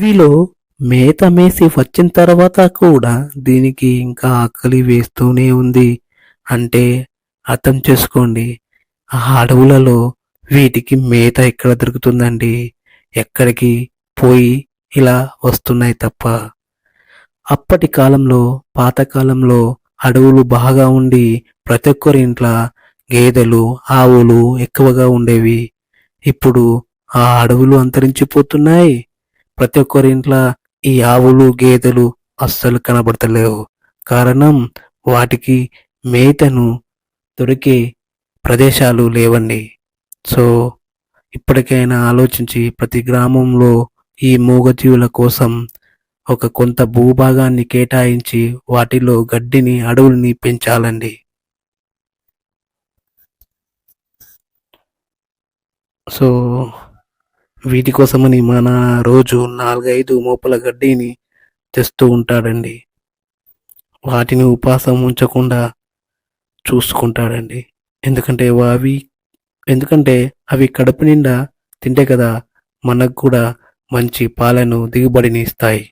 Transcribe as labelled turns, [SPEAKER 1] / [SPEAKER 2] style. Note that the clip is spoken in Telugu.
[SPEAKER 1] వీళ్ళు మేత మేసి వచ్చిన తర్వాత కూడా దీనికి ఇంకా ఆకలి వేస్తూనే ఉంది. అంటే అర్థం చేసుకోండి ఆ అడవులలో వీటికి మేత ఎక్కడ దొరుకుతుందండి? ఎక్కడికి పోయి ఇలా వస్తున్నాయి తప్ప. అప్పటి కాలంలో పాతకాలంలో అడవులు బాగా ఉండి ప్రతి ఒక్కరి ఇంట్లో గేదెలు ఆవులు ఎక్కువగా ఉండేవి. ఇప్పుడు ఆ అడవులు అంతరించిపోతున్నాయి. ప్రతి ఒక్కరి ఇంట్లో ఈ ఆవులు గేదెలు అస్సలు కనబడతలేవు. కారణం వాటికి మేతను దొరికే ప్రదేశాలు లేవండి. సో ఇప్పటికైనా ఆలోచించి ప్రతి గ్రామంలో ఈ మూగజీవుల కోసం ఒక కొంత భూభాగాన్ని కేటాయించి వాటిలో గడ్డిని అడవుల్ని పెంచాలండి. సో వీటి కోసమని మన రోజు నాలుగైదు మోపుల గడ్డిని తెస్తూ ఉంటాడండి. వాటిని ఉపాసం ఉంచకుండా చూసుకుంటాడండి. ఎందుకంటే అవి ఎందుకంటే అవి కడుపు నిండా తింటే కదా మనకు కూడా మంచి పాలను దిగుబడిని ఇస్తాయి.